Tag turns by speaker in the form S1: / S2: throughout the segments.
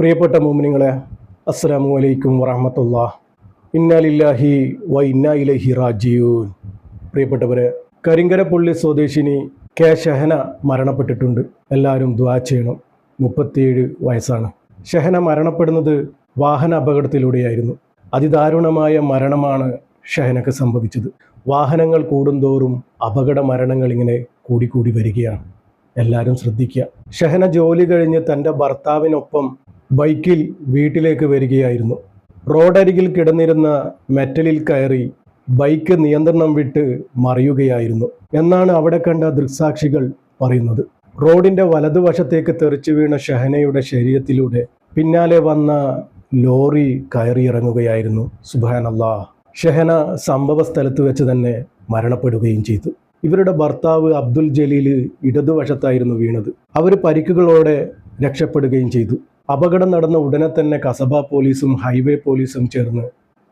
S1: പ്രിയപ്പെട്ട മോമിനിങ്ങളെ അസ്സാം വലൈക്കും വറഹമത്തുള്ള. ഇന്നാലില്ലാഹി വ ഇന്നാ ഇലൈഹി റാജിയൂൻ പ്രിയപ്പെട്ടവരെ കരിങ്കരപ്പള്ളി സ്വദേശിനി കെ ഷഹന മരണപ്പെട്ടിട്ടുണ്ട്. എല്ലാവരും ദ്വാ ചെയ്യണം. മുപ്പത്തിയേഴ് വയസ്സാണ്. ഷഹന മരണപ്പെടുന്നത് വാഹന അപകടത്തിലൂടെയായിരുന്നു. അതിദാരുണമായ മരണമാണ് ഷഹനക്ക് സംഭവിച്ചത്. വാഹനങ്ങൾ കൂടുന്തോറും അപകട മരണങ്ങൾ ഇങ്ങനെ കൂടിക്കൂടി വരികയാണ്. എല്ലാവരും ശ്രദ്ധിക്കുക. ഷഹന ജോലി കഴിഞ്ഞ് തന്റെ ഭർത്താവിനൊപ്പം ബൈക്കിൽ വീട്ടിലേക്ക് വരികയായിരുന്നു. റോഡരികിൽ കിടന്നിരുന്ന മെറ്റലിൽ കയറി ബൈക്ക് നിയന്ത്രണം വിട്ട് മറിയുകയായിരുന്നു എന്നാണ് അവിടെ കണ്ട ദൃക്സാക്ഷികൾ പറയുന്നത്. റോഡിന്റെ വലതുവശത്തേക്ക് തെറിച്ചു വീണ ഷഹനയുടെ ശരീരത്തിലൂടെ പിന്നാലെ വന്ന ലോറി കയറിയിറങ്ങുകയായിരുന്നു. സുബാനല്ലാ ഷഹന സംഭവ സ്ഥലത്ത് വെച്ച് തന്നെ മരണപ്പെടുകയും ചെയ്തു. ഇവരുടെ ഭർത്താവ് അബ്ദുൽ ജലീൽ ഇടതുവശത്തായിരുന്നു വീണത്. അവർ പരിക്കുകളോടെ രക്ഷപ്പെടുകയും ചെയ്തു. അപകടം നടന്ന ഉടനെ തന്നെ കസബ പോലീസും ഹൈവേ പോലീസും ചേർന്ന്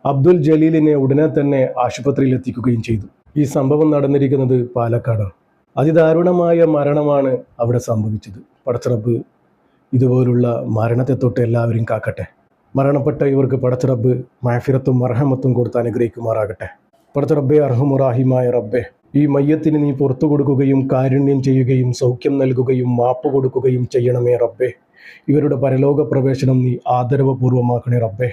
S1: അബ്ദുൽ ജലീലിനെ ഉടനെ തന്നെ ആശുപത്രിയിൽ എത്തിക്കുകയും ചെയ്തു. ഈ സംഭവം നടന്നിരിക്കുന്നത് പാലക്കാടാണ്. അതിദാരുണമായ മരണമാണ് അവിടെ സംഭവിച്ചത്. പടച്ചിറപ്പ് ഇതുപോലുള്ള മരണത്തെ തൊട്ട് എല്ലാവരും കാക്കട്ടെ. മരണപ്പെട്ട ഇവർക്ക് പടച്ചിറപ്പ് മാഫിറത്തും മർഹമത്തും കൊടുത്ത് അനുഗ്രഹിക്കുമാറാകട്ടെ. പടച്ചറബ്ബെ അർഹമുറാഹിമായ റബ്ബെ ഈ മയ്യത്തിന് നീ പുറത്തു കൊടുക്കുകയും കാരുണ്യം ചെയ്യുകയും സൗഖ്യം നൽകുകയും മാപ്പ് കൊടുക്കുകയും ചെയ്യണമേ റബ്ബെ. ഇവരുടെ പരലോക പ്രവേശനം നീ ആദരവപൂർവമാക്കണേ റബ്ബേ.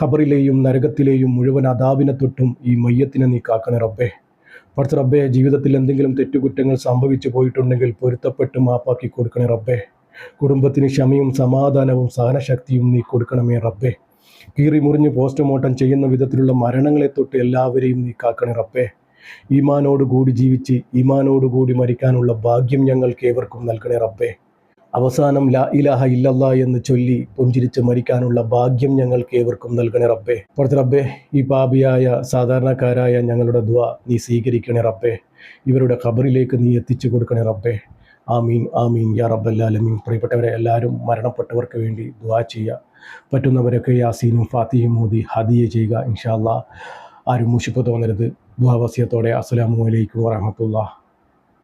S1: ഖബറിലെയും നരകത്തിലെയും മുഴുവൻ അതാവിനെ തൊട്ടും ഈ മയ്യത്തിനെ നീ കാക്കണേ റബ്ബേ. പടച്ച റബ്ബേ ജീവിതത്തിൽ എന്തെങ്കിലും തെറ്റുകുറ്റങ്ങൾ സംഭവിച്ചു പോയിട്ടുണ്ടെങ്കിൽ പൊരുത്തപ്പെട്ട് മാപ്പാക്കി കൊടുക്കണേ റബ്ബേ. കുടുംബത്തിന് ക്ഷമയും സമാധാനവും സഹനശക്തിയും നീ കൊടുക്കണമേ റബ്ബേ. കീറി മുറിഞ്ഞ് പോസ്റ്റ്മോർട്ടം ചെയ്യുന്ന വിധത്തിലുള്ള മരണങ്ങളെ തൊട്ട് എല്ലാവരെയും നീ കാക്കണിറപ്പേ ഈമാനോടുകൂടി ജീവിച്ച് ഈമാനോടുകൂടി മരിക്കാനുള്ള ഭാഗ്യം ഞങ്ങൾക്ക് ഏവർക്കും നൽകണേ റബ്ബേ. അവസാനം ലാ ഇലാഹ ഇല്ലല്ലാ എന്ന് ചൊല്ലി പുഞ്ചിരിച്ച് മരിക്കാനുള്ള ഭാഗ്യം ഞങ്ങൾക്ക് ഏവർക്കും നൽകണേ റബ്ബേ. പുറത്ത് റബ്ബേ ഈ പാപിയായ സാധാരണക്കാരായ ഞങ്ങളുടെ ദ്വ നീ സ്വീകരിക്കണേ റബ്ബേ. ഇവരുടെ ഖബറിലേക്ക് നീ എത്തിച്ചു കൊടുക്കണേ റബ്ബേ. ആമീൻ ആമീൻ യാ റബ്ബല്ലാലമീൻ പ്രിയപ്പെട്ടവരെ എല്ലാവരും മരണപ്പെട്ടവർക്ക് വേണ്ടി ദ്വാ ചെയ്യുക. പറ്റുന്നവരൊക്കെ യാസീനും ഫാത്തിയും മോദി ഹദിയ ചെയ്യുക ഇൻഷാല്ല ആരും മുഷിപ്പ് തോന്നരുത്. ദ്വാവസ്യത്തോടെ അസ്സലാമു അലൈക്കും വറഹമത്തുള്ള